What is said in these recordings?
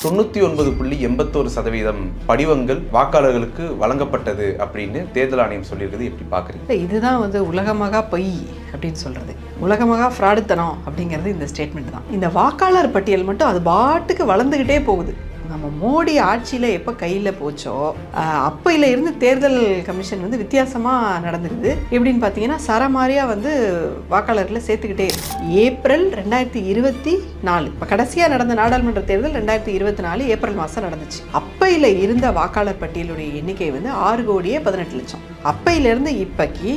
தொண்ணூற்றி ஒன்பது புள்ளி எண்பத்தோரு சதவீதம் படிவங்கள் வாக்காளர்களுக்கு வழங்கப்பட்டது அப்படின்னு தேர்தல் ஆணையம் சொல்லியிருக்குது. எப்படி பார்க்குறீங்க? இதுதான் வந்து உலகமாக பொய் அப்படின்னு சொல்கிறது உலகமாக ஃப்ராடுத்தனம் அப்படிங்கிறது இந்த ஸ்டேட்மெண்ட் தான். இந்த வாக்காளர் பட்டியல் மட்டும் அது பாட்டுக்கு வளர்ந்துக்கிட்டே போகுது. நம்ம மோடி ஆட்சியில் எப்போ கையில் போச்சோ அப்பையில் அப்பையில இருந்து தேர்தல் கமிஷன் வந்து வித்தியாசமாக நடந்துருது எப்படின்னு பார்த்தீங்கன்னா சரமாரியாக வந்து வாக்காளர்களை சேர்த்துக்கிட்டே ஏப்ரல் ரெண்டாயிரத்தி இருபத்தி நாலு. இப்போ கடைசியாக நடந்த நாடாளுமன்ற தேர்தல் ரெண்டாயிரத்தி இருபத்தி நாலு ஏப்ரல் மாதம் நடந்துச்சு. அப்பையில் இருந்த வாக்காளர் பட்டியலுடைய எண்ணிக்கை வந்து ஆறு கோடியே பதினெட்டு லட்சம். அப்பையிலேருந்து இப்போக்கி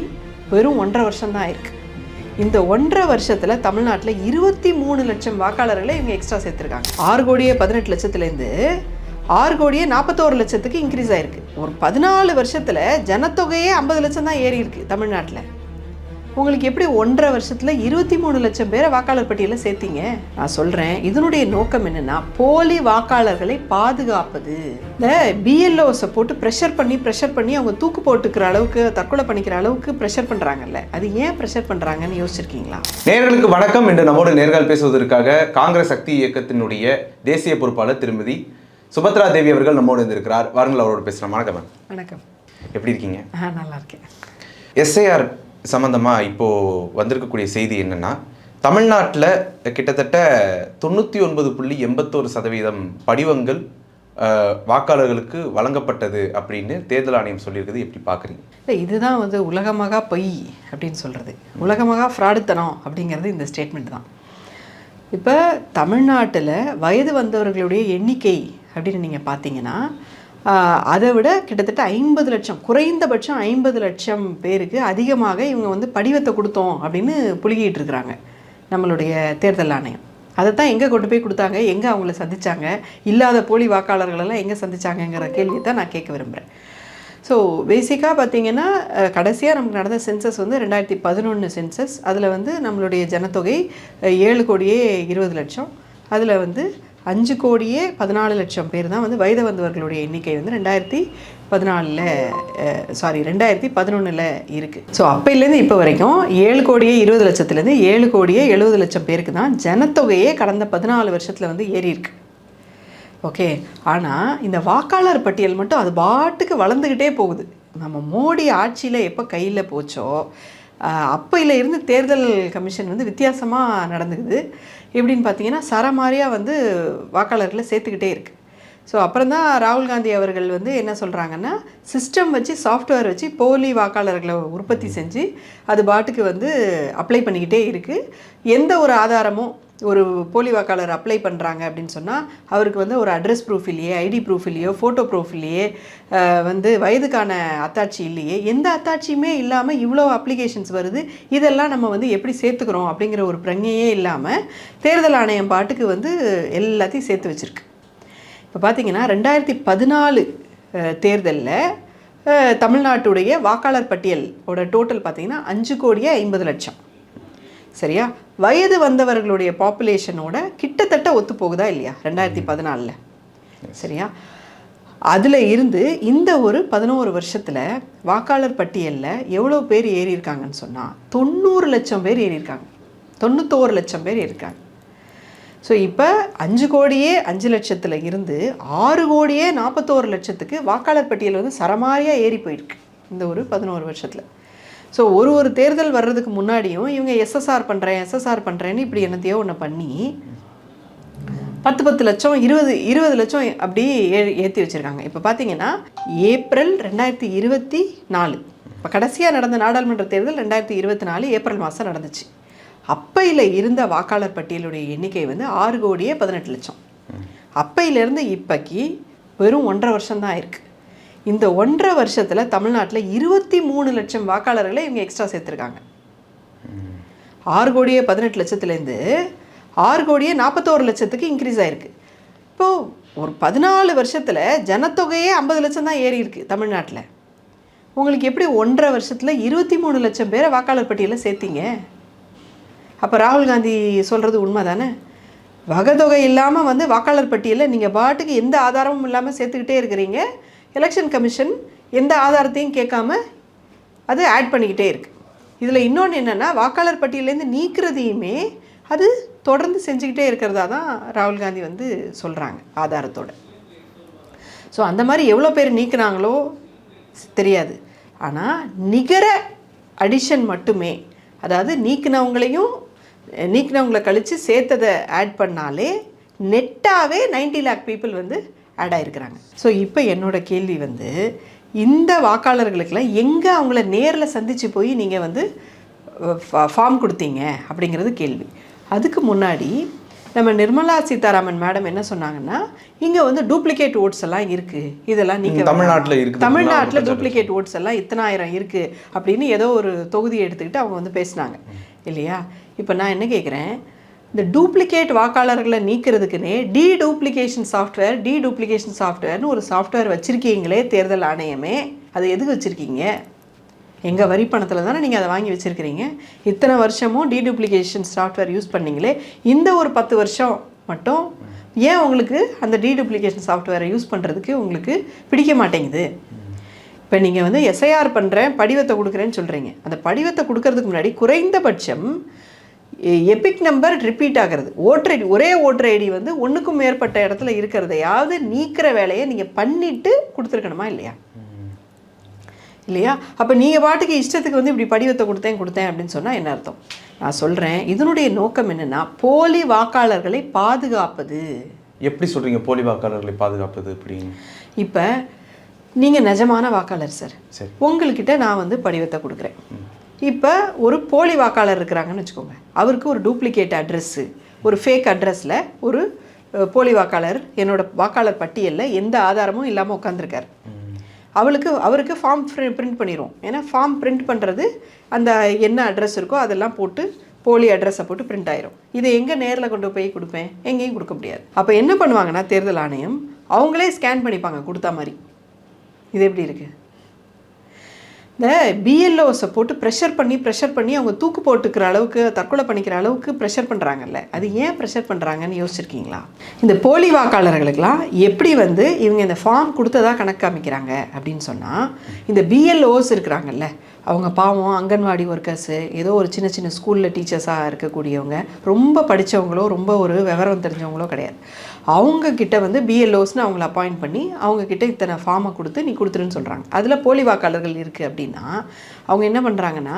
வெறும் ஒன்றரை வருஷம் தான் இந்த ஒன்றரை வருஷத்துல தமிழ்நாட்டில் இருபத்தி மூணு லட்சம் வாக்காளர்களை இவங்க எக்ஸ்ட்ரா சேர்த்துருக்காங்க. ஆறு கோடியே பதினெட்டு லட்சத்துலேருந்து ஆறு கோடியே நாற்பத்தோரு லட்சத்துக்கு இன்க்ரீஸ் ஆயிருக்கு. ஒரு பதினாலு வருஷத்துல ஜனத்தொகையே ஐம்பது லட்சம் தான் ஏறி இருக்கு தமிழ்நாட்டில். உங்களுக்கு எப்படி ஒன்றரை வருஷத்துல இருபத்தி மூணு லட்சம் பேரை வாக்காளர் பட்டியலில் சேர்த்தீங்க? நான் சொல்றேன் இதனுடைய நோக்கம் என்னன்னா போலி வாக்காளர்களை பாதுகாப்பது. இந்த பிஎல்ஓஸை போட்டு ப்ரெஷர் பண்ணி ப்ரெஷர் பண்ணி அவங்க தூக்கு போட்டுக்கிற அளவுக்கு தற்கொலை பண்ணிக்கிற அளவுக்கு ப்ரெஷர் பண்றாங்கல்ல அது ஏன் ப்ரெஷர் பண்றாங்கன்னு யோசிச்சிருக்கீங்களா? நேர்களுக்கு வணக்கம். இன்று நம்மோடு நேர்கள் பேசுவதற்காக காங்கிரஸ் சக்தி இயக்கத்தினுடைய தேசிய பொறுப்பாளர் திருமதி சுபத்ரா தேவி அவர்கள் நம்மோடு இருந்திருக்கிறார் வாருங்கள் அவரோடு பேசலாம். வணக்கம். வணக்கம். எப்படி இருக்கீங்க? நல்லா இருக்கேன். எஸ்ஐஆர் சம்மந்தமாக இப்போது வந்திருக்கக்கூடிய செய்தி என்னென்னா தமிழ்நாட்டில் கிட்டத்தட்ட தொண்ணூற்றி ஒன்பது புள்ளி எண்பத்தோரு சதவீதம் படிவங்கள் வாக்காளர்களுக்கு வழங்கப்பட்டது அப்படின்னு தேர்தல் ஆணையம் சொல்லியிருக்குது. எப்படி பார்க்குறீங்க? இல்லை இதுதான் வந்து உலகமாக பொய் அப்படின்னு சொல்கிறது உலகமாக ஃப்ராடுத்தனம் அப்படிங்கிறது இந்த ஸ்டேட்மெண்ட் தான். இப்போ தமிழ்நாட்டில் வயது வந்தவர்களுடைய எண்ணிக்கை அப்படின்னு நீங்கள் பார்த்தீங்கன்னா அதை விட கிட்டத்தட்ட ஐம்பது லட்சம் குறைந்தபட்சம் ஐம்பது லட்சம் பேருக்கு அதிகமாக இவங்க வந்து படிவத்தை கொடுத்தோம் அப்படின்னு புழுகிட்டு இருக்கிறாங்க நம்மளுடைய தேர்தல் ஆணையம். அதை தான் எங்கே கொண்டு போய் கொடுத்தாங்க? எங்கே அவங்கள சந்திச்சாங்க? இல்லாத போலி வாக்காளர்களெல்லாம் எங்கே சந்திச்சாங்கங்கிற கேள்வியை தான் நான் கேட்க விரும்புகிறேன் ஸோ பேசிக்காக பார்த்தீங்கன்னா கடைசியாக நமக்கு நடந்த சென்சஸ் வந்து ரெண்டாயிரத்தி பதினொன்று சென்சஸ் அதில் வந்து நம்மளுடைய ஜனத்தொகை ஏழு கோடியே இருபது லட்சம். அதில் வந்து அஞ்சு கோடியே பதினாலு லட்சம் பேர் தான் வந்து வயது வந்தவர்களுடைய எண்ணிக்கை வந்து ரெண்டாயிரத்தி பதினாலில் சாரி ரெண்டாயிரத்தி பதினொன்றில் இருக்குது ஸோ அப்போலேருந்து இப்போ வரைக்கும் ஏழு கோடியே இருபது லட்சத்துலேருந்து ஏழு கோடியே எழுபது லட்சம் பேருக்கு தான் ஜனத்தொகையே கடந்த பதினாலு வருஷத்தில் வந்து ஏறி இருக்கு. ஓகே ஆனால் இந்த வாக்காளர் பட்டியல் மட்டும் அது பாட்டுக்கு வளர்ந்துக்கிட்டே போகுது. நம்ம மோடி ஆட்சியில் எப்போ கையில் போச்சோ ஆஹ், இருந்து தேர்தல் கமிஷன் வந்து வித்தியாசமாக நடந்துக்குது. எப்படின்னு பார்த்தீங்கன்னா சரமாரியாக வந்து வாக்காளர்களை சேர்த்துக்கிட்டே இருக்குது ஸோ அப்புறம் தான் ராகுல் காந்தி அவர்கள் வந்து என்ன சொல்கிறாங்கன்னா சிஸ்டம் வச்சு சாஃப்ட்வேர் வச்சு போலி வாக்காளர்களை உற்பத்தி செஞ்சு அது பாட்டுக்கு வந்து அப்ளை பண்ணிக்கிட்டே இருக்குது எந்த ஒரு ஆதாரமும் ஒரு போலி வாக்காளர் அப்ளை பண்ணுறாங்க அப்படின்னு சொன்னால் அவருக்கு வந்து ஒரு அட்ரஸ் ப்ரூஃப் இல்லையே ஐடி ப்ரூஃப் இல்லையோ ஃபோட்டோ ப்ரூஃப் இல்லையே வந்து வயதுக்கான அத்தாட்சி இல்லையே எந்த அத்தாட்சியுமே இல்லாமல் இவ்வளோ அப்ளிகேஷன்ஸ் வருது இதெல்லாம் நம்ம வந்து எப்படி சேர்த்துக்கிறோம் அப்படிங்கிற ஒரு பிரங்கையே இல்லாமல் தேர்தல் ஆணையம் பாட்டுக்கு வந்து எல்லாத்தையும் சேர்த்து வச்சுருக்கு. இப்போ பார்த்தீங்கன்னா ரெண்டாயிரத்தி பதினாலு தேர்தலில் தமிழ்நாட்டுடைய வாக்காளர் பட்டியல் ஓட டோட்டல் பார்த்தீங்கன்னா அஞ்சு கோடியே ஐம்பது லட்சம். சரியா? வயது வந்தவர்களுடைய பாப்புலேஷனோட கிட்டத்தட்ட ஒத்து போகுதா இல்லையா? ரெண்டாயிரத்தி பதினாலில். சரியா? அதில் இருந்து இந்த ஒரு பதினோரு வருஷத்தில் வாக்காளர் பட்டியலில் எவ்வளோ பேர் ஏறி இருக்காங்கன்னு சொன்னால் தொண்ணூறு லட்சம் பேர் ஏறி இருக்காங்க தொண்ணூத்தோரு லட்சம் பேர் இருக்காங்க ஸோ இப்போ அஞ்சு கோடியே அஞ்சு லட்சத்தில் இருந்து ஆறு கோடியே நாற்பத்தோரு லட்சத்துக்கு வாக்காளர் பட்டியல் வந்து சரமாரியாக ஏறி போயிருக்கு இந்த ஒரு பதினோரு வருஷத்தில். ஸோ ஒரு ஒரு தேர்தல் வர்றதுக்கு முன்னாடியும் இவங்க எஸ்எஸ்ஆர் பண்ணுறேன் எஸ்எஸ்ஆர் பண்ணுறேன்னு இப்படி என்னத்தையோ ஒன்று பண்ணி பத்து பத்து லட்சம் இருபது இருபது லட்சம் அப்படி ஏ ஏற்றி வச்சுருக்காங்க. இப்போ பார்த்தீங்கன்னா ஏப்ரல் ரெண்டாயிரத்தி இருபத்தி நாலு. இப்போ கடைசியாக நடந்த நாடாளுமன்ற தேர்தல் ரெண்டாயிரத்தி இருபத்தி நாலு ஏப்ரல் மாதம் நடந்துச்சு. அப்பையில் இருந்த வாக்காளர் பட்டியலுடைய எண்ணிக்கை வந்து ஆறு கோடியே பதினெட்டு லட்சம். அப்பையிலேருந்து இப்போக்கி வெறும் ஒன்றரை வருஷம்தான் இருக்குது இந்த ஒன்றரை வருஷத்தில் தமிழ்நாட்டில் இருபத்தி மூணு லட்சம் வாக்காளர்களை இவங்க எக்ஸ்ட்ரா சேர்த்துருக்காங்க. ஆறு கோடியே பதினெட்டு லட்சத்துலேருந்து ஆறு கோடியே நாற்பத்தோரு லட்சத்துக்கு இன்க்ரீஸ் ஆகிருக்கு இப்போது ஒரு பதினாலு வருஷத்தில் ஜனத்தொகையே ஐம்பது லட்சம் தான் ஏறி இருக்கு தமிழ்நாட்டில். உங்களுக்கு எப்படி ஒன்றரை வருஷத்தில் இருபத்தி மூணு லட்சம் பேரை வாக்காளர் பட்டியலில் சேர்த்தீங்க? அப்போ ராகுல் காந்தி சொல்கிறது உண்மை தானே வகதொகை இல்லாமல் வந்து வாக்காளர் பட்டியலில் நீங்கள் பாட்டுக்கு எந்த ஆதாரமும் இல்லாமல் சேர்த்துக்கிட்டே இருக்கிறீங்க. எலெக்ஷன் கமிஷன் எந்த ஆதாரத்தையும் கேட்காம அது ஆட் பண்ணிக்கிட்டே இருக்குது இதில் இன்னொன்று என்னென்னா வாக்காளர் பட்டியலேருந்து நீக்கிறதையுமே அது தொடர்ந்து செஞ்சுக்கிட்டே இருக்கிறதா தான் ராகுல் காந்தி வந்து சொல்கிறாங்க ஆதாரத்தோட. ஸோ அந்த மாதிரி எவ்வளோ பேர் நீக்குனாங்களோ தெரியாது. ஆனால் நிகர அடிஷன் மட்டுமே அதாவது நீக்கினவங்களையும் நீக்கினவங்களை கழித்து சேர்த்ததை ஆட் பண்ணாலே நெட்டாகவே 90 லேக் பீப்புள் வந்து ஆட் ஆயிருக்கிறாங்க. ஸோ இப்போ என்னோட கேள்வி வந்து இந்த வாக்காளர்களுக்கெல்லாம் எங்கே அவங்கள நேரில் சந்தித்து போய் நீங்கள் வந்து ஃபார்ம் கொடுத்தீங்க அப்படிங்கிறது கேள்வி. அதுக்கு முன்னாடி நம்ம நிர்மலா சீதாராமன் மேடம் என்ன சொன்னாங்கன்னா இங்கே வந்து டூப்ளிகேட் ஓட்ஸ் எல்லாம் இருக்குது இதெல்லாம் நீங்க தமிழ்நாட்டுல இருக்குது. தமிழ்நாட்டில் டூப்ளிகேட் ஓட்ஸ் எல்லாம் இத்தனாயிரம் இருக்குது அப்படின்னு ஏதோ ஒரு தொகுதியை எடுத்துக்கிட்டு அவங்க வந்து பேசினாங்க. இல்லையா? இப்போ நான் என்ன கேட்குறேன் இந்த டூப்ளிகேட் வாக்காளர்களை நீக்கிறதுக்குன்னே de duplication software de duplication சாஃப்ட்வேர்னு ஒரு சாஃப்ட்வேர் வச்சுருக்கீங்களே தேர்தல் ஆணையமே. அது எதுக்கு வச்சுருக்கீங்க? எங்கள் வரி பணத்தில் தானே நீங்கள் அதை வாங்கி வச்சுருக்கிறீங்க? இத்தனை வருஷமும் டீடூப்ளிகேஷன் சாஃப்ட்வேர் யூஸ் பண்ணீங்களே. இந்த ஒரு பத்து வருஷம் மட்டும் ஏன் உங்களுக்கு அந்த டீடூப்ளிகேஷன் சாஃப்ட்வேரை யூஸ் பண்ணுறதுக்கு உங்களுக்கு பிடிக்க மாட்டேங்குது? இப்போ நீங்கள் வந்து எஸ்ஐஆர் பண்ணுறேன் படிவத்தை கொடுக்குறேன்னு சொல்கிறீங்க அந்த படிவத்தை கொடுக்கறதுக்கு முன்னாடி குறைந்தபட்சம் எபிக் நம்பர் ரிப்பீட் ஆகிறது. ஓட்டர் ஐடி ஒரே ஓட்டர் ஐடி வந்து ஒன்றுக்கும் மேற்பட்ட இடத்துல இருக்கிறதையாவது நீக்கிற வேலையை நீங்கள் பண்ணிவிட்டு கொடுத்துருக்கணுமா இல்லையா? இல்லையா? அப்போ நீங்கள் பாட்டுக்கு இஷ்டத்துக்கு வந்து இப்படி படிவத்தை கொடுத்தேன் கொடுத்தேன் அப்படின்னு சொன்னால் என்ன அர்த்தம்? நான் சொல்கிறேன் இதனுடைய நோக்கம் என்னென்னா போலி வாக்காளர்களை பாதுகாப்பது. எப்படி சொல்றீங்க போலி வாக்காளர்களை பாதுகாப்பது அப்படின்னு? இப்போ நீங்கள் நிஜமான வாக்காளர் சார். சரி. உங்கள்கிட்ட நான் வந்து படிவத்தை கொடுக்குறேன். இப்போ ஒரு போலி வாக்காளர் இருக்கிறாங்கன்னு வச்சுக்கோங்க. அவருக்கு ஒரு டூப்ளிகேட் அட்ரஸ்ஸு ஒரு ஃபேக் அட்ரஸில் ஒரு போலி வாக்காளர் என்னோட வாக்காளர் பட்டியலில் எந்த ஆதாரமும் இல்லாமல் உட்காந்துருக்காரு அவளுக்கு அவருக்கு ஃபார்ம் பிரிண்ட் பண்ணிடுவோம் ஏன்னா ஃபார்ம் பிரிண்ட் பண்ணுறது அந்த என்ன அட்ரஸ் இருக்கோ அதெல்லாம் போட்டு போலி அட்ரஸை போட்டு பிரிண்ட் ஆயிரும். இதை எங்கே நேரில் கொண்டு போய் கொடுப்பேன்? எங்கேயும் கொடுக்க முடியாது. அப்போ என்ன பண்ணுவாங்கன்னா தேர்தல் ஆணையம் அவங்களே ஸ்கேன் பண்ணிப்பாங்க கொடுத்தா மாதிரி. இது எப்படி இருக்குது இந்த பிஎல்ஓஸை போட்டு ப்ரெஷர் பண்ணி ப்ரெஷர் பண்ணி அவங்க தூக்கு போட்டுக்கிற அளவுக்கு தற்கொலை பண்ணிக்கிற அளவுக்கு ப்ரெஷர் பண்ணுறாங்கல்ல அது ஏன் ப்ரெஷர் பண்ணுறாங்கன்னு யோசிச்சிருக்கீங்களா? இந்த போலி வாக்காளர்களுக்கெல்லாம் எப்படி வந்து இவங்க இந்த ஃபார்ம் கொடுத்ததா கணக்கு காமிக்கிறாங்க அப்படின்னு சொன்னால் இந்த பிஎல்ஓஸ் இருக்கிறாங்கல்ல அவங்க பாவம் அங்கன்வாடி ஒர்க்கர்ஸு ஏதோ ஒரு சின்ன சின்ன ஸ்கூலில் டீச்சர்ஸாக இருக்கக்கூடியவங்க ரொம்ப படித்தவங்களோ ரொம்ப ஒரு விவரம் தெரிஞ்சவங்களோ கிடையாது. அவங்கக்கிட்ட வந்து பிஎல்ஓஸ்னு அவங்கள அப்பாயிண்ட் பண்ணி அவங்கக்கிட்ட இத்தனை ஃபார்மை கொடுத்து நீ கொடுத்துருன்னு சொல்கிறாங்க அதில் போலி வாக்காளர்கள் இருக்குது அப்படின்னா அவங்க என்ன பண்ணுறாங்கன்னா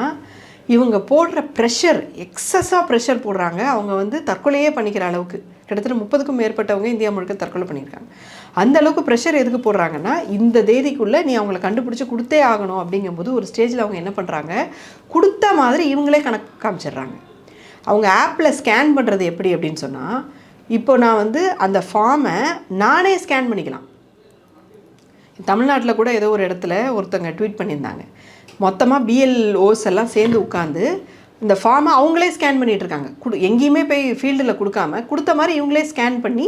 இவங்க போடுற ப்ரெஷர் எக்ஸஸாக ப்ரெஷர் போடுறாங்க. அவங்க வந்து தற்கொலையே பண்ணிக்கிற அளவுக்கு. கிட்டத்தட்ட முப்பதுக்கும் மேற்பட்டவங்க இந்தியா முழுக்க தற்கொலை பண்ணியிருக்காங்க. அந்த அளவுக்கு ப்ரெஷர் எதுக்கு போடுறாங்கன்னா இந்த தேதிக்குள்ளே நீ அவங்கள கண்டுபிடிச்சி கொடுத்தே ஆகணும் அப்படிங்கும்போது ஒரு ஸ்டேஜில் அவங்க என்ன பண்ணுறாங்க கொடுத்த மாதிரி இவங்களே கணக்கு காமிச்சிடுறாங்க. அவங்க ஆப்பில் ஸ்கேன் பண்ணுறது எப்படி அப்படின்னு சொன்னால் இப்போ நான் வந்து அந்த ஃபார்மை நானே ஸ்கேன் பண்ணிக்கலாம். தமிழ்நாட்டில் கூட ஏதோ ஒரு இடத்துல ஒருத்தங்க ட்வீட் பண்ணியிருந்தாங்க. மொத்தமாக பிஎல்ஓஸ் எல்லாம் சேர்ந்து உட்காந்து இந்த ஃபார்மை அவங்களே ஸ்கேன் பண்ணிகிட்டு இருக்காங்க. குடு எங்கேயுமே போய் ஃபீல்டில் கொடுக்காம கொடுத்த மாதிரி இவங்களே ஸ்கேன் பண்ணி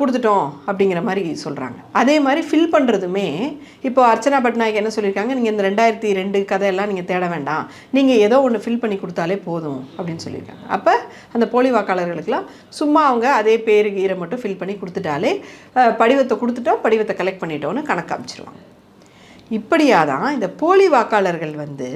கொடுத்துட்டோம் அப்படிங்கிற மாதிரி சொல்கிறாங்க அதே மாதிரி ஃபில் பண்ணுறதுமே இப்போ அர்ச்சனா பட்நாயக் என்ன சொல்லியிருக்காங்க? நீங்கள் இந்த ரெண்டாயிரத்தி ரெண்டு கதையெல்லாம் நீங்கள் தேட வேண்டாம். நீங்கள் ஏதோ ஒன்று ஃபில் பண்ணி கொடுத்தாலே போதும் அப்படின்னு சொல்லியிருக்காங்க. அப்போ அந்த போலி வாக்காளர்களுக்கெல்லாம் சும்மா அவங்க அதே பேரு கீரை மட்டும் ஃபில் பண்ணி கொடுத்துட்டாலே படிவத்தை கொடுத்துட்டோம் படிவத்தை கலெக்ட் பண்ணிட்டோன்னு கணக்கு அமைச்சிருவாங்க இப்படியாக தான் இந்த போலி வாக்காளர்கள் வந்து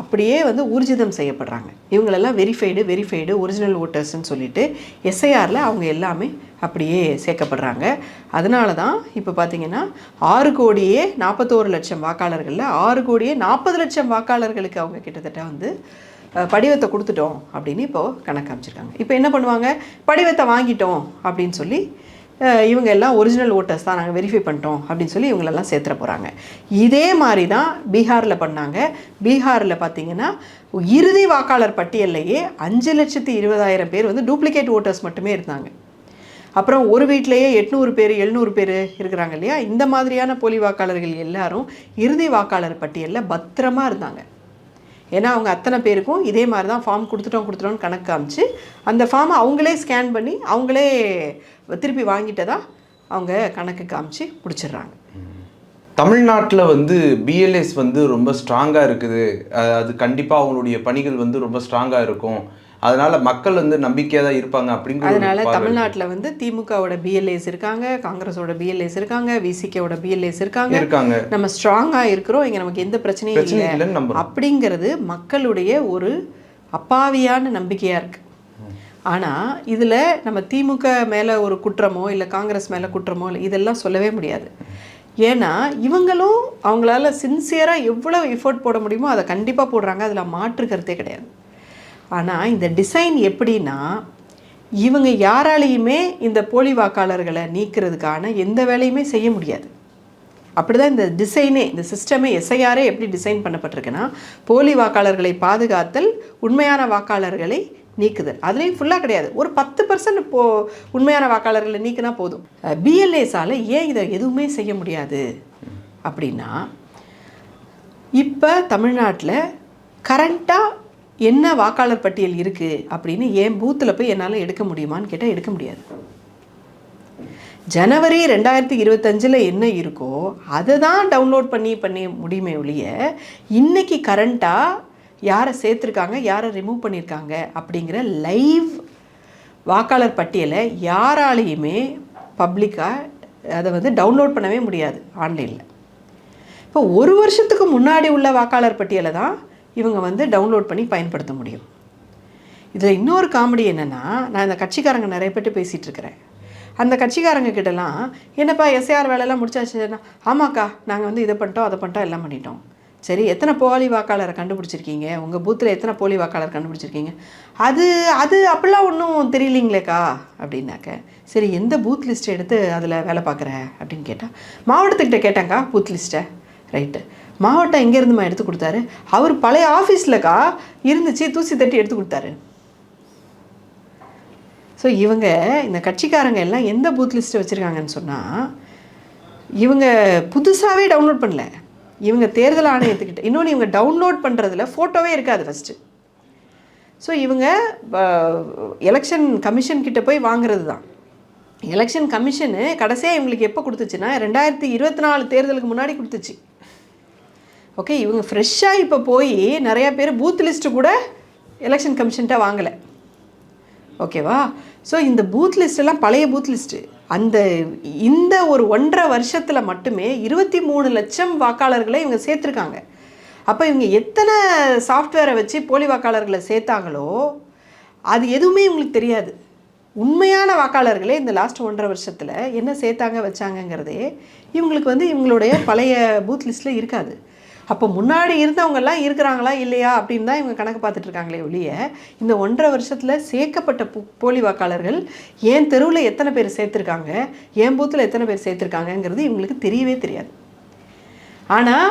அப்படியே வந்து ஊர்ஜிதம் செய்யப்படுறாங்க. இவங்களெல்லாம் வெரிஃபைடு வெரிஃபைடு ஒரிஜினல் ஓட்டர்ஸ்ன்னு சொல்லிட்டு எஸ்ஐஆரில் அவங்க எல்லாமே அப்படியே சேர்க்கப்படுறாங்க. அதனால தான் இப்போ பார்த்தீங்கன்னா ஆறு கோடியே நாற்பத்தோரு லட்சம் வாக்காளர்களில் ஆறு கோடியே நாற்பது லட்சம் வாக்காளர்களுக்கு அவங்க கிட்டத்தட்ட வந்து படிவத்தை கொடுத்துட்டோம் அப்படின்னு இப்போது கணக்கு அமைச்சிருக்காங்க இப்போ என்ன பண்ணுவாங்க? படிவத்தை வாங்கிட்டோம் அப்படின்னு சொல்லி இவங்க எல்லாம் ஒரிஜினல் ஓட்டர்ஸ் தான் நாங்கள் வெரிஃபை பண்ணிட்டோம் அப்படின்னு சொல்லி இவங்களெல்லாம் சேர்த்துற போகிறாங்க இதே மாதிரி தான் பீகாரில் பண்ணாங்க. பீகாரில் பார்த்தீங்கன்னா இறுதி வாக்காளர் பட்டியல்லையே அஞ்சு லட்சத்தி இருபதாயிரம் பேர் வந்து டூப்ளிகேட் ஓட்டர்ஸ் மட்டுமே இருந்தாங்க. அப்புறம் ஒரு வீட்டிலேயே எட்நூறு பேர் எழுநூறு பேர் இருக்கிறாங்க இல்லையா? இந்த மாதிரியான போலி வாக்காளர்கள் எல்லாரும் இறுதி வாக்காளர் பட்டியலில் பத்திரமா இருந்தாங்க. ஏன்னா அவங்க அத்தனை பேருக்கும் இதே மாதிரி தான் ஃபார்ம் கொடுத்துட்டோம் கொடுத்துட்டோம்னு கணக்கு காமிச்சு அந்த ஃபார்மை அவங்களே ஸ்கேன் பண்ணி அவங்களே திருப்பி வாங்கிட்டதா அவங்க கணக்கு காமிச்சு முடிச்சிடுறாங்க. தமிழ்நாட்டில் வந்து பிஎல்எஸ் வந்து ரொம்ப ஸ்ட்ராங்காக இருக்குது. அது கண்டிப்பாக அவங்களுடைய பணிகள் வந்து ரொம்ப ஸ்ட்ராங்காக இருக்கும். அதனால மக்கள் வந்து நம்பிக்கையாக தான் இருப்பாங்க அப்படிங்கிற அதனால தமிழ்நாட்டில் வந்து திமுகவோட பிஎல்ஏஸ் இருக்காங்க காங்கிரஸோட பிஎல்ஏஸ் இருக்காங்க விசிகேவோட பிஎல்ஏஸ் இருக்காங்க. இருக்காங்க. நம்ம ஸ்ட்ராங்காக இருக்கிறோம். இங்கே நமக்கு எந்த பிரச்சனையும் பிரச்சனை இல்லை. அப்படிங்கிறது மக்களுடைய ஒரு அப்பாவியான நம்பிக்கையாக இருக்குது ஆனால் இதில் நம்ம திமுக மேலே ஒரு குற்றமோ இல்லை காங்கிரஸ் மேலே குற்றமோ இல்லை இதெல்லாம் சொல்லவே முடியாது. ஏன்னா இவங்களும் அவங்களால சின்சியராக எவ்வளோ எஃபோர்ட் போட முடியுமோ அதை கண்டிப்பாக போடுறாங்க. அதில் மாற்று கருத்தே கிடையாது. ஆனால் இந்த டிசைன் எப்படின்னா இவங்க யாராலையுமே இந்த போலி வாக்காளர்களை நீக்கிறதுக்கான எந்த வேலையுமே செய்ய முடியாது. அப்படிதான் இந்த டிசைனே இந்த சிஸ்டமே எஸ்ஐஆரே எப்படி டிசைன் பண்ணப்பட்டிருக்குன்னா போலி வாக்காளர்களை பாதுகாத்தல் உண்மையான வாக்காளர்களை நீக்குதல். அதுலேயும் ஃபுல்லாக கிடையாது. ஒரு பத்து பர்சன்ட் இப்போ உண்மையான வாக்காளர்களை நீக்கினா போதும். பிஎல்ஏஸால் ஏன் இதை எதுவுமே செய்ய முடியாது? அப்படின்னா இப்போ தமிழ்நாட்டில் கரண்ட்டாக என்ன வாக்காளர் பட்டியல் இருக்குது அப்படின்னு என் பூத்தில் போய் என்னால் எடுக்க முடியுமான்னு கேட்டால் எடுக்க முடியாது. ஜனவரி ரெண்டாயிரத்தி இருபத்தஞ்சில் என்ன இருக்கோ அதை தான் டவுன்லோட் பண்ணி பண்ணி முடியுமே ஒழிய இன்றைக்கி கரண்ட்டாக யாரை சேர்த்துருக்காங்க யாரை ரிமூவ் பண்ணியிருக்காங்க அப்படிங்கிற லைவ் வாக்காளர் பட்டியலை யாராலையுமே பப்ளிக்காக அதை வந்து டவுன்லோட் பண்ணவே முடியாது ஆன்லைனில் இப்போ ஒரு வருஷத்துக்கு முன்னாடி உள்ள வாக்காளர் பட்டியலை தான் இவங்க வந்து டவுன்லோட் பண்ணி பயன்படுத்த முடியும். இதில் இன்னொரு காமெடி என்னென்னா நான் இந்த கட்சிக்காரங்க நிறைய பேர்ட்டு பேசிகிட்டு இருக்கிறேன். அந்த கட்சிக்காரங்க கிட்டலாம் என்னப்பா எஸ்ஏஆர் வேலையெல்லாம் முடிச்சாச்சுன்னா ஆமாக்கா நாங்கள் வந்து இதை பண்ணிட்டோம் அதை பண்ணிட்டோம் எல்லாம் பண்ணிட்டோம். சரி எத்தனை போலி வாக்காளரை கண்டுபிடிச்சிருக்கீங்க? உங்கள் பூத்தில் எத்தனை போலி வாக்காளர் கண்டுபிடிச்சிருக்கீங்க? அது அது அப்படிலாம் ஒன்றும் தெரியலீங்களேக்கா? அப்படின்னாக்க சரி எந்த பூத் லிஸ்ட்டை எடுத்து அதில் வேலை பார்க்குற? அப்படின்னு கேட்டால் மாவட்டத்துக்கிட்ட கேட்டாங்க்கா பூத் லிஸ்ட்டை ரைட்டு மாவட்டம் எங்கேருந்துமா எடுத்து கொடுத்தாரு? அவர் பழைய ஆஃபீஸ்லக்கா இருந்துச்சு தூசி தட்டி எடுத்து கொடுத்தாரு. ஸோ இவங்க இந்த கட்சிக்காரங்க எல்லாம் எந்த பூத் லிஸ்ட்டை வச்சுருக்காங்கன்னு சொன்னால் இவங்க புதுசாகவே டவுன்லோட் பண்ணல. இவங்க தேர்தல் ஆணையத்துக்கிட்ட இன்னொன்று இவங்க டவுன்லோட் பண்ணுறதுல ஃபோட்டோவே இருக்காது ஃபஸ்ட்டு ஸோ இவங்க எலெக்ஷன் கமிஷன் கிட்ட போய் வாங்குறது தான். எலெக்ஷன் கமிஷனு கடைசியாக இவங்களுக்கு எப்போ கொடுத்துச்சுன்னா ரெண்டாயிரத்தி இருபத்தி நாலு தேர்தலுக்கு முன்னாடி கொடுத்துச்சு. ஓகே இவங்க ஃப்ரெஷ்ஷாக இப்போ போய் நிறையா பேர் பூத் லிஸ்ட்டு கூட எலெக்ஷன் கமிஷன்ட்டாக வாங்கலை. ஓகேவா ஸோ இந்த பூத் லிஸ்ட்டெல்லாம் பழைய பூத் லிஸ்ட்டு அந்த இந்த ஒரு ஒன்றரை வருஷத்தில் மட்டுமே இருபத்தி மூணு லட்சம் வாக்காளர்களை இவங்க சேர்த்துருக்காங்க. அப்போ இவங்க எத்தனை சாஃப்ட்வேரை வச்சு போலி வாக்காளர்களை சேர்த்தாங்களோ அது எதுவுமே இவங்களுக்கு தெரியாது. உண்மையான வாக்காளர்களே இந்த லாஸ்ட் ஒன்றரை வருஷத்தில் என்ன சேர்த்தாங்க வச்சாங்கங்கிறதே இவங்களுக்கு வந்து இவங்களுடைய பழைய பூத் லிஸ்ட்டில் இருக்காது. அப்போ முன்னாடி இருந்தவங்கெல்லாம் இருக்கிறாங்களா இல்லையா அப்படின்னு தான் இவங்க கணக்கு பார்த்துட்டு இருக்காங்களே ஒழிய இந்த ஒன்றரை வருஷத்தில் சேர்க்கப்பட்ட போலி வாக்காளர்கள் என் தெருவில் எத்தனை பேர் சேர்த்துருக்காங்க என் பூத்தில் எத்தனை பேர் சேர்த்துருக்காங்கங்கிறது இவங்களுக்கு தெரியவே தெரியாது. ஆனால்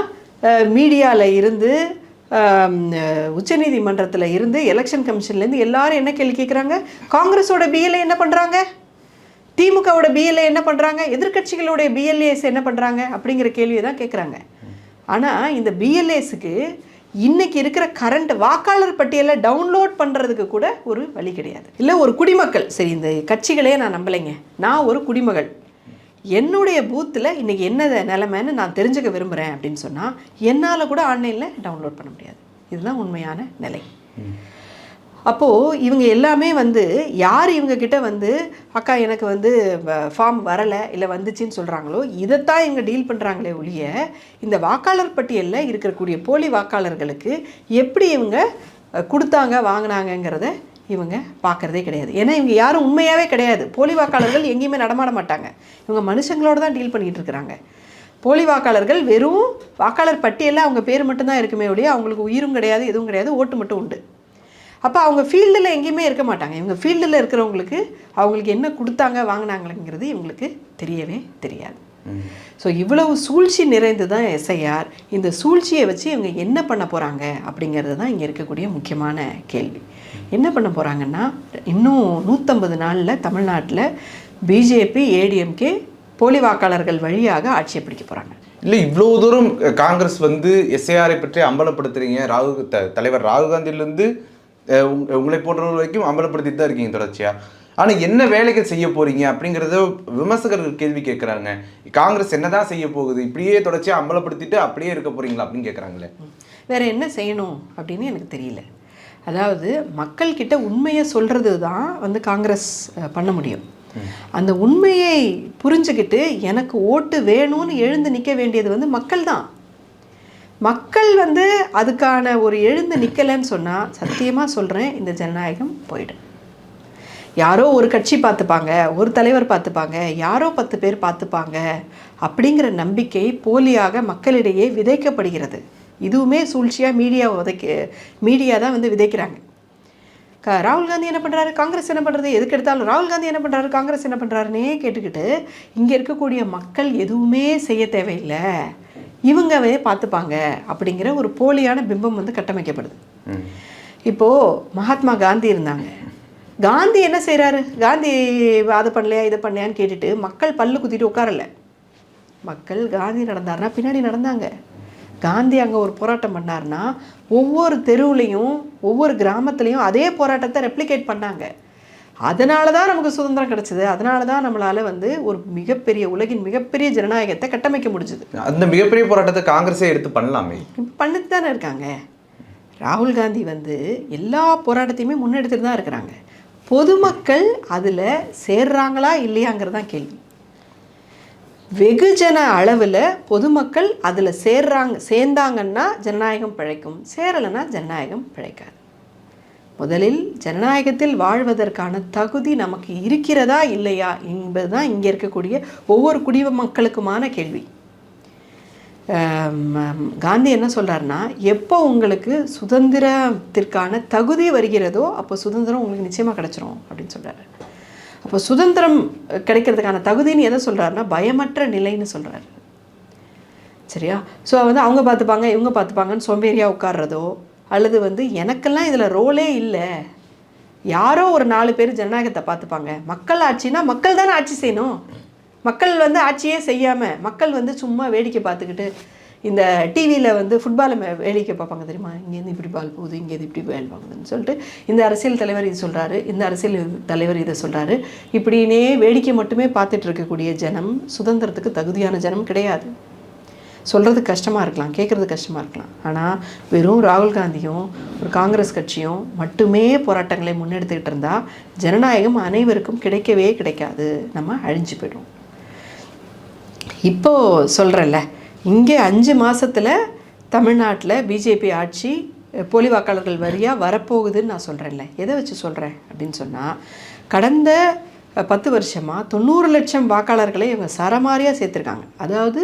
மீடியாவில் இருந்து உச்சநீதிமன்றத்தில் இருந்து எலெக்ஷன் கமிஷன்லேருந்து எல்லாரும் என்ன கேள்வி கேட்குறாங்க காங்கிரஸோட பிஎல்ஏ என்ன பண்ணுறாங்க திமுகவோட பிஎல்ஏ என்ன பண்ணுறாங்க எதிர்க்கட்சிகளுடைய பிஎல்ஏஸ் என்ன பண்ணுறாங்க அப்படிங்கிற கேள்வியை தான் கேட்குறாங்க ஆனால் இந்த பிஎல்ஏஸுக்கு இன்றைக்கி இருக்கிற கரண்ட் வாக்காளர் பட்டியலை டவுன்லோட் பண்ணுறதுக்கு கூட ஒரு வழி கிடையாது. இல்லை ஒரு குடிமக்கள். சரி இந்த கட்சிகளே நான் நம்பலைங்க. நான் ஒரு குடிமகள். என்னுடைய பூத்தில் இன்றைக்கி என்ன நிலைமைன்னு நான் தெரிஞ்சுக்க விரும்புகிறேன் அப்படின்னு சொன்னால் என்னால் கூட ஆன்லைனில் டவுன்லோட் பண்ண முடியாது. இதுதான் உண்மையான நிலை. அப்போது இவங்க எல்லாமே வந்து யார் இவங்கக்கிட்ட வந்து அக்கா எனக்கு வந்து ஃபார்ம் வரலை இல்லை வந்துச்சுன்னு சொல்கிறாங்களோ இதைத்தான் இவங்க டீல் பண்ணுறாங்களே ஒழிய இந்த வாக்காளர் பட்டியலில் இருக்கக்கூடிய போலி வாக்காளர்களுக்கு எப்படி இவங்க கொடுத்தாங்க வாங்கினாங்கங்கிறத இவங்க பார்க்குறதே கிடையாது. ஏன்னா இவங்க யாரும் உண்மையாகவே கிடையாது. போலி வாக்காளர்கள் எங்கேயுமே நடமாட மாட்டாங்க. இவங்க மனுஷங்களோடு தான் டீல் பண்ணிகிட்டு இருக்கிறாங்க போலி வாக்காளர்கள் வெறும் வாக்காளர் பட்டியலில் அவங்க பேர் மட்டும்தான் இருக்குமே ஒழிய அவங்களுக்கு உயிரும் கிடையாது எதுவும் கிடையாது ஓட்டு மட்டும் உண்டு. அப்போ அவங்க ஃபீல்டில் எங்கேயுமே இருக்க மாட்டாங்க. இவங்க ஃபீல்டில் இருக்கிறவங்களுக்கு அவங்களுக்கு என்ன கொடுத்தாங்க வாங்கினாங்களேங்கிறது இவங்களுக்கு தெரியவே தெரியாது. ஸோ இவ்வளவு சூழ்ச்சி நிறைந்து தான் எஸ்ஐஆர் இந்த சூழ்ச்சியை வச்சு இவங்க என்ன பண்ண போகிறாங்க அப்படிங்கிறது தான் இங்கே இருக்கக்கூடிய முக்கியமான கேள்வி. என்ன பண்ண போகிறாங்கன்னா இன்னும் நூற்றம்பது நாளில் தமிழ்நாட்டில் பிஜேபி ஏடிஎம்கே போலி வாக்காளர்கள் வழியாக ஆட்சியை பிடிக்க போகிறாங்க இல்லை இவ்வளோ தூரம் காங்கிரஸ் வந்து எஸ்ஏஆரை பற்றி அம்பலப்படுத்துறீங்க. ராகுல் த தலைவர் ராகுல் காந்தியிலேருந்து உங்களை போன்றவர்கள் வரைக்கும் அமலப்படுத்திட்டு தான் இருக்கீங்க தொடர்ச்சியாக ஆனால் என்ன வேலைகள் செய்ய போகிறீங்க அப்படிங்கிறத விமர்சகர்கள் கேள்வி கேட்குறாங்க. காங்கிரஸ் என்னதான் செய்ய போகுது? இப்படியே தொடர்ச்சியாக அம்பலப்படுத்திட்டு அப்படியே இருக்க போகிறீங்களா அப்படின்னு கேட்குறாங்களே. வேறு என்ன செய்யணும் அப்படின்னு எனக்கு தெரியல. அதாவது மக்கள்கிட்ட உண்மையை சொல்கிறது தான் வந்து காங்கிரஸ் பண்ண முடியும். அந்த உண்மையை புரிஞ்சுக்கிட்டு எனக்கு ஓட்டு வேணும்னு எழுந்து நிற்க வேண்டியது வந்து மக்கள் தான் மக்கள் வந்து அதுக்கான ஒரு எழுந்து நிற்கலைன்னு சொன்னால் சத்தியமாக சொல்கிறேன் இந்த ஜனநாயகம் போயிடும். யாரோ ஒரு கட்சி பார்த்துப்பாங்க ஒரு தலைவர் பார்த்துப்பாங்க யாரோ பத்து பேர் பார்த்துப்பாங்க அப்படிங்கிற நம்பிக்கை போலியாக மக்களிடையே விதைக்கப்படுகிறது. இதுவுமே சூழ்ச்சியாக மீடியா உதைக்க மீடியா தான் வந்து விதைக்கிறாங்க. க ராகுல் காந்தி என்ன பண்ணுறாரு காங்கிரஸ் என்ன பண்ணுறது எதுக்கு எடுத்தாலும் ராகுல் காந்தி என்ன பண்ணுறாரு காங்கிரஸ் என்ன பண்ணுறாருன்னே கேட்டுக்கிட்டு இங்கே இருக்கக்கூடிய மக்கள் எதுவுமே செய்ய தேவையில்லை. இவங்கவே பார்த்துப்பாங்க அப்படிங்கிற ஒரு போலியான பிம்பம் வந்து கட்டமைக்கப்படுது. இப்போது மகாத்மா காந்தி இருந்தாங்க. காந்தி என்ன செய்கிறாரு காந்தி அதை பண்ணலையா இதை பண்ணலையான்னு கேட்டுட்டு மக்கள் பல்லு குத்திட்டு உட்காரல. மக்கள் காந்தி நடந்தாருன்னா பின்னாடி நடந்தாங்க. காந்தி அங்கே ஒரு போராட்டம் பண்ணாருன்னா ஒவ்வொரு தெருவுலேயும் ஒவ்வொரு கிராமத்துலேயும் அதே போராட்டத்தை ரெப்ளிகேட் பண்ணாங்க. அதனால தான் நமக்கு சுதந்திரம் கிடைச்சது. அதனால தான் நம்மளால் வந்து ஒரு மிகப்பெரிய உலகின் மிகப்பெரிய ஜனநாயகத்தை கட்டமைக்க முடிஞ்சுது. அந்த மிகப்பெரிய போராட்டத்தை காங்கிரஸே எடுத்து பண்ணலாமே. இப்போ பண்ணிட்டு தானே இருக்காங்க. ராகுல் காந்தி வந்து எல்லா போராட்டத்தையுமே முன்னெடுத்துட்டு தான் இருக்கிறாங்க. பொதுமக்கள் அதில் சேர்றாங்களா இல்லையாங்கிறது தான் கேள்வி. வெகுஜன அளவில் பொதுமக்கள் அதில் சேர்றாங்க சேர்ந்தாங்கன்னா ஜனநாயகம் பிழைக்கும். சேரலைன்னா ஜனநாயகம் பிழைக்காது. முதலில் ஜனநாயகத்தில் வாழ்வதற்கான தகுதி நமக்கு இருக்கிறதா இல்லையா என்பது தான் இங்கே இருக்கக்கூடிய ஒவ்வொரு குடிமக்களுக்குமான கேள்வி. காந்தி என்ன சொல்கிறாருன்னா எப்போ உங்களுக்கு சுதந்திரத்திற்கான தகுதி வருகிறதோ அப்போ சுதந்திரம் உங்களுக்கு நிச்சயமாக கிடைச்சிரும் அப்படின்னு சொல்கிறாரு அப்போ சுதந்திரம் கிடைக்கிறதுக்கான தகுதின்னு எதை சொல்கிறாருன்னா பயமற்ற நிலைன்னு சொல்கிறாரு சரியா? ஸோ வந்து அவங்க பார்த்துப்பாங்க இவங்க பார்த்துப்பாங்கன்னு சோம்பேறியாக உட்கார்றதோ அல்லது வந்து எனக்கெல்லாம் இதில் ரோலே இல்லை. யாரோ ஒரு நாலு பேர் ஜனநாயகத்தை பார்த்துப்பாங்க. மக்கள் ஆட்சினா மக்கள் தானே ஆட்சி செய்யணும். மக்கள் வந்து ஆட்சியே செய்யாமல் மக்கள் வந்து சும்மா வேடிக்கை பார்த்துக்கிட்டு இந்த டிவியில் வந்து ஃபுட்பாலை வேடிக்கை பார்ப்பாங்க தெரியுமா? இங்கேருந்து இப்படி பால் போகுது இங்கேருந்து இப்படி பால் போகுதுன்னு சொல்லிட்டு இந்த அரசியல் தலைவர் இது சொல்கிறாரு இந்த அரசியல் தலைவர் இதை சொல்கிறாரு இப்படினே வேடிக்கை மட்டுமே பார்த்துட்டு இருக்கக்கூடிய ஜனம் சுதந்திரத்துக்கு தகுதியான ஜனம் கிடையாது. சொல்கிறது கஷ்டமாக இருக்கலாம் கேட்குறது கஷ்டமாக இருக்கலாம். ஆனால் வெறும் ராகுல் காந்தியும் ஒரு காங்கிரஸ் கட்சியும் மட்டுமே போராட்டங்களை முன்னெடுத்துக்கிட்டு இருந்தால் ஜனநாயகம் அனைவருக்கும் கிடைக்கவே கிடைக்காது. நம்ம அழிஞ்சு போயிடும் இப்போ சொல்கிறேன்ல இங்கே அஞ்சு மாதத்தில் தமிழ்நாட்டில் பிஜேபி ஆட்சி போலி வாக்காளர்கள் வரியாக வரப்போகுதுன்னு நான் சொல்கிறேன்ல எதை வச்சு சொல்கிறேன் அப்படின்னு சொன்னால் கடந்த பத்து வருஷமாக தொண்ணூறு லட்சம் வாக்காளர்களை இவங்க சரமாரியாக சேர்த்துருக்காங்க. அதாவது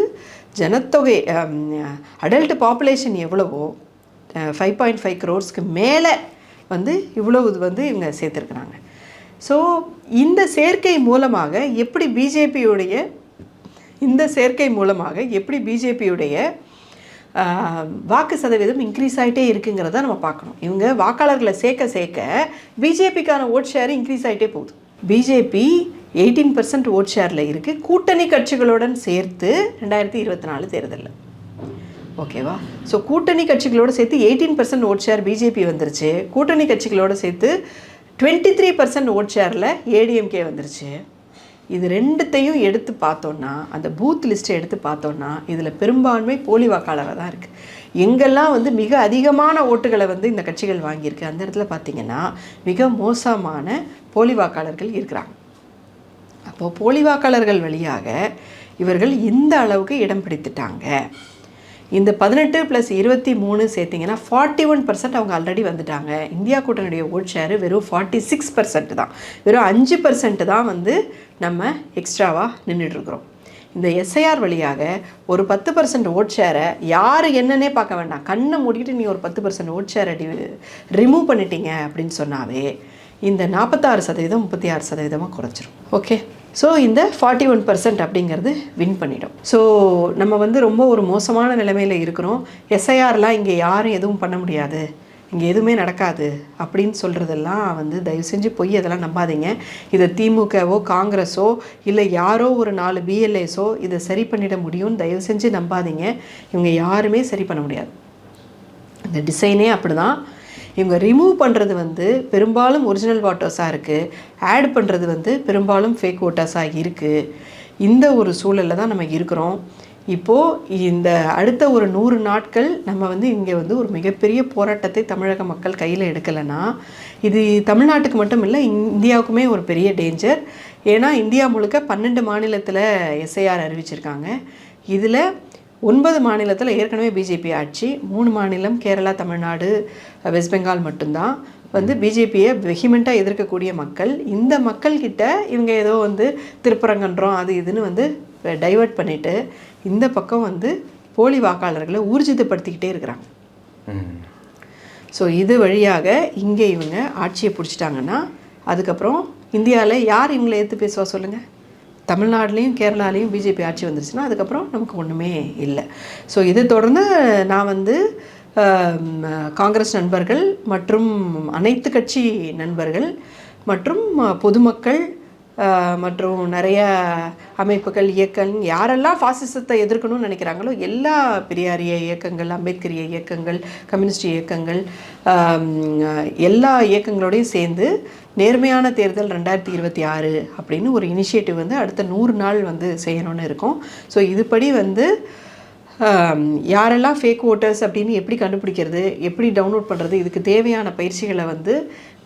ஜனத்தொகை அடல்ட் பாப்புலேஷன் எவ்வளவோ ஃபைவ் பாயிண்ட் ஃபைவ் க்ரோர்ஸ்க்கு மேலே வந்து இவ்வளவு இது வந்து இவங்க சேர்த்துருக்குறாங்க. ஸோ இந்த சேர்க்கை மூலமாக எப்படி பிஜேபியுடைய இந்த சேர்க்கை மூலமாக எப்படி பிஜேபியுடைய வாக்கு சதவீதம் இன்க்ரீஸ் ஆகிட்டே இருக்குங்கிறத நம்ம பார்க்கணும். இவங்க வாக்காளர்களை சேர்க்க சேர்க்க பிஜேபிக்கான ஓட் ஷேர் இன்க்ரீஸ் ஆகிட்டே போகுது. பிஜேபி எயிட்டீன் பர்சன்ட் ஓட் ஷேரில் இருக்குது கூட்டணி கட்சிகளுடன் சேர்த்து ரெண்டாயிரத்தி இருபத்தி நாலு தேர்தலில். ஓகேவா? ஸோ கூட்டணி கட்சிகளோடு சேர்த்து eighteen percent vote share BJP வந்துருச்சு. கூட்டணி கட்சிகளோடு சேர்த்து டுவெண்ட்டி த்ரீ பர்சன்ட் ஓட் ஷேரில் ஏடிஎம்கே வந்துருச்சு. இது ரெண்டுத்தையும் எடுத்து பார்த்தோன்னா அந்த பூத் லிஸ்ட்டை எடுத்து பார்த்தோன்னா இதில் பெரும்பான்மை போலி வாக்காளராக தான் இருக்குது எங்கெல்லாம் வந்து மிக அதிகமான ஓட்டுகளை வந்து இந்த கட்சிகள் வாங்கியிருக்கு அந்த இடத்துல பார்த்தீங்கன்னா மிக மோசமான போலி வாக்காளர்கள் இருக்கிறாங்க. அப்போது போலி வாக்காளர்கள் வழியாக இவர்கள் இந்த அளவுக்கு இடம் பிடித்துட்டாங்க. இந்த பதினெட்டு ப்ளஸ் இருபத்தி மூணு சேர்த்திங்கன்னா ஃபார்ட்டி ஒன் பர்சன்ட் அவங்க ஆல்ரெடி வந்துட்டாங்க. இந்தியா கூட்டணியுடைய ஓட் ஷேர் வெறும் ஃபார்ட்டி சிக்ஸ் பர்சன்ட் தான். வெறும் அஞ்சு பர்சன்ட் தான் வந்து நம்ம எக்ஸ்ட்ராவாக நின்றுட்டுருக்குறோம் இந்த எஸ்ஐஆர் வழியாக ஒரு பத்து பர்சன்ட் ஓட் ஷேரை யார் என்னன்னே பார்க்க வேண்டாம். கண்ணை மூடிக்கிட்டு நீ ஒரு பத்து பர்சன்ட் ஓட் ஷேரை ரிமூவ் பண்ணிட்டீங்க அப்படின்னு சொன்னாவே இந்த நாற்பத்தாறு சதவீதம் முப்பத்தி ஆறு சதவீதமாக குறைச்சிரும் ஓகே ஸோ இந்த ஃபார்ட்டி ஒன் பர்சன்ட் அப்படிங்கிறது வின் பண்ணிடும். ஸோ நம்ம வந்து ரொம்ப ஒரு மோசமான நிலைமையில் இருக்கிறோம். எஸ்ஐஆர்லாம் இங்கே யாரும் எதுவும் பண்ண முடியாது. இங்கே எதுவுமே நடக்காது அப்படின்னு சொல்கிறதெல்லாம் வந்து தயவு செஞ்சு பொய் அதெல்லாம் நம்பாதீங்க. இதை திமுகவோ காங்கிரஸோ இல்லை யாரோ ஒரு நாலு பிஎல்ஏஸோ இதை சரி பண்ணிட முடியும்னு தயவு செஞ்சு நம்பாதீங்க. இவங்க யாருமே சரி பண்ண முடியாது. இந்த டிசைனே அப்படி தான் இவங்க ரிமூவ் பண்ணுறது வந்து பெரும்பாலும் ஒரிஜினல் வாட்டர்ஸாக இருக்குது ஆட் பண்ணுறது வந்து பெரும்பாலும் ஃபேக் வாட்டர்ஸாக இருக்குது இந்த ஒரு சூழலில் தான் நம்ம இருக்கிறோம். இப்போது இந்த அடுத்த ஒரு நூறு நாட்கள் நம்ம வந்து இங்கே வந்து ஒரு மிகப்பெரிய போராட்டத்தை தமிழக மக்கள் கையில் எடுக்கலைன்னா இது தமிழ்நாட்டுக்கு மட்டும் இல்லை இந்தியாவுக்குமே ஒரு பெரிய டேஞ்சர் ஏன்னா இந்தியா முழுக்க பன்னெண்டு மாநிலத்தில் எஸ்ஐஆர் அறிவிச்சிருக்காங்க. இதில் ஒன்பது மாநிலத்தில் ஏற்கனவே பிஜேபி ஆட்சி மூணு மாநிலம் கேரளா தமிழ்நாடு வெஸ்ட் பெங்கால் மட்டும்தான். வந்து பிஜேபியை வெஹிமெண்ட்டாக எதிர்க்கக்கூடிய மக்கள். இந்த மக்கள்கிட்ட இவங்க ஏதோ வந்து திருப்பரங்கன்றோம் அது இதுன்னு வந்து டைவர்ட் பண்ணிட்டு இந்த பக்கம் வந்து போலி வாக்காளர்களை ஊர்ஜிதப்படுத்திக்கிட்டே இருக்கிறாங்க. ஸோ இது வழியாக இங்கே இவங்க ஆட்சியை பிடிச்சிட்டாங்கன்னா அதுக்கப்புறம் இந்தியாவில் யார் இவங்களை எடுத்து பேசுவா சொல்லுங்கள் தமிழ்நாடுலேயும் கேரளாலேயும் பிஜேபி ஆட்சி வந்துருச்சுன்னா அதுக்கப்புறம் நமக்கு ஒன்றுமே இல்லை. ஸோ இதை தொடர்ந்து நான் வந்து காங்கிரஸ் நண்பர்கள் மற்றும் அனைத்து கட்சி நண்பர்கள் மற்றும் பொதுமக்கள் மற்றும் நிறைய அமைப்புகள் இயக்கங்கள் யாரெல்லாம் ஃபாசிசத்தை எதிர்க்கணும்னு நினைக்கிறாங்களோ எல்லா பெரியாரிய இயக்கங்கள் அம்பேத்கரிய இயக்கங்கள் கம்யூனிஸ்ட் இயக்கங்கள் எல்லா இயக்கங்களோடையும் சேர்ந்து நேர்மையான தேர்தல் ரெண்டாயிரத்தி இருபத்தி ஆறு அப்படின்னு ஒரு இனிஷியேட்டிவ் வந்து அடுத்த நூறு நாள் வந்து செய்யணும்னு இருக்கும். ஸோ இதுபடி வந்து யாரெல்லாம் ஃபேக் ஓட்டர்ஸ் அப்படின்னு எப்படி கண்டுபிடிக்கிறது எப்படி டவுன்லோட் பண்ணுறது இதுக்கு தேவையான பயிற்சிகளை வந்து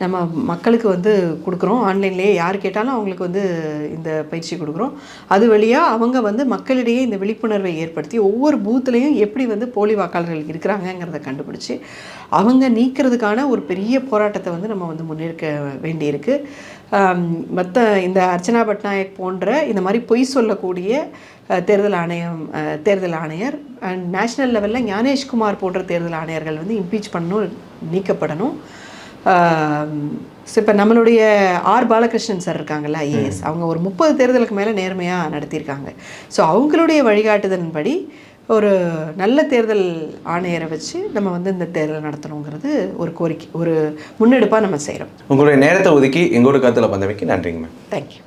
நம்ம மக்களுக்கு வந்து கொடுக்குறோம். ஆன்லைன்லேயே யார் கேட்டாலும் அவங்களுக்கு வந்து இந்த பயிற்சி கொடுக்குறோம். அது வழியாக அவங்க வந்து மக்களிடையே இந்த விழிப்புணர்வை ஏற்படுத்தி ஒவ்வொரு பூத்துலேயும் எப்படி வந்து போலி வாக்காளர்கள் இருக்கிறாங்கங்கிறத கண்டுபிடிச்சி அவங்க நீக்கிறதுக்கான ஒரு பெரிய போராட்டத்தை வந்து நம்ம வந்து முன்னெடுக்க வேண்டியிருக்கு. மற்ற இந்த அர்ச்சனா பட்நாயக் போன்ற இந்த மாதிரி பொய் சொல்லக்கூடிய தேர்தல் ஆணையம் தேர்தல் ஆணையர் அண்ட் நேஷ்னல் லெவலில் ஞானேஷ்குமார் போன்ற தேர்தல் ஆணையர்கள் வந்து இம்பீச் பண்ணணும் நீக்கப்படணும். ஸோ இப்போ நம்மளுடைய ஆர் பாலகிருஷ்ணன் சார் இருக்காங்கல்ல ஐஏஎஸ். அவங்க ஒரு முப்பது தேர்தலுக்கு மேலே நேர்மையாக நடத்தியிருக்காங்க. ஸோ அவங்களுடைய வழிகாட்டுதலின்படி ஒரு நல்ல தேர்தல் ஆணையரை வச்சு நம்ம வந்து இந்த தேர்தல் நடத்தணுங்கிறது ஒரு கோரிக்கை ஒரு முன்னெடுப்பாக நம்ம செய்கிறோம் உங்களுடைய நேரத்தை ஒதுக்கி எங்களோட கருத்தில் வந்தமைக்கு நன்றிங்க மேம் தேங்க்யூ